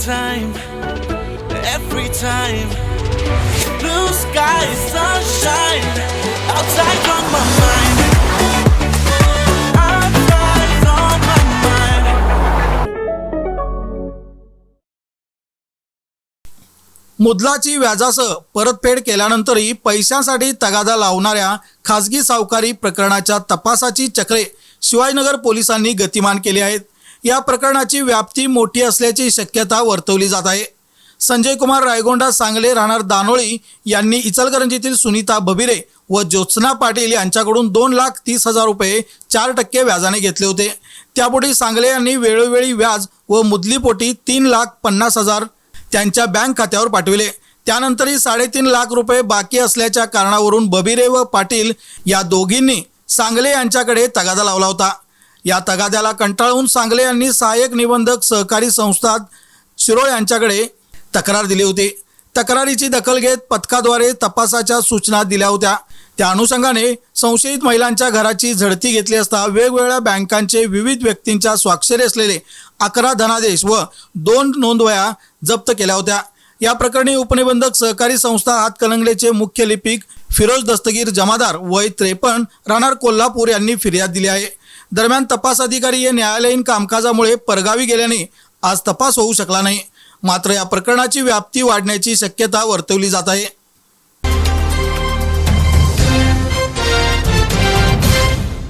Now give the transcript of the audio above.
time, every time. Blue sky, sunshine, outside my mind. Outside on my mind. मुदलाची व्याजासह परतफेड केल्यानंतरही पैशांसाठी तगादा लावणाऱ्या खासगी सावकारी प्रकरणाच्या तपासाची चक्रे शिवाजीनगर पोलिसांनी गतिमान केली आहेत या प्रकरणाची व्याप्ती मोठी असल्याची शक्यता वर्तवली जात आहे. संजय कुमार रायगोंडा सांगले राहणार दानोळी यांनी इचलकरंजीतील सुनीता बबिरे व ज्योत्सना पाटील यांच्याकडून दोन लाख तीस हजार रुपये चार टक्के व्याजाने घेतले होते. त्यापुढे सांगले यांनी वेळोवेळी व्याज व मुदलीपोटी तीन लाख पन्नास हजार त्यांच्या बँक खात्यावर पाठविले. त्यानंतरही साडेतीन लाख रुपये बाकी असल्याच्या कारणावरून बबिरे व पाटील या दोघींनी सांगले यांच्याकडे तगादा लावला होता. या तगाद्याला कंटाळून सांगले यांनी सहाय्यक निबंधक सहकारी संस्था शिरोळ यांच्याकडे तक्रार दिली होती. तक्रारीची दखल घेत पथकाद्वारे तपासाच्या सूचना दिल्या होत्या. त्या अनुषंगाने संशयित महिलांच्या घराची झडती घेतली असता वेगवेगळ्या बँकांचे विविध व्यक्तींच्या स्वाक्षरी असलेले अकरा धनादेश व दोन नोंदवया जप्त केल्या होत्या. या प्रकरणी उपनिबंधक सहकारी संस्था हातकलंगलेचे मुख्य लिपिक फिरोज दस्तगीर जमादार वय त्रेपन्न राहणार कोल्हापूर यांनी फिर्याद दिली आहे. दरम्यान तपास अधिकारी हे न्यायालयीन कामकाजामुळे परगावी गेल्याने आज तपास होऊ शकला नाही. मात्र या प्रकरणाची व्याप्ती वाढण्याची शक्यता वर्तवली जात आहे.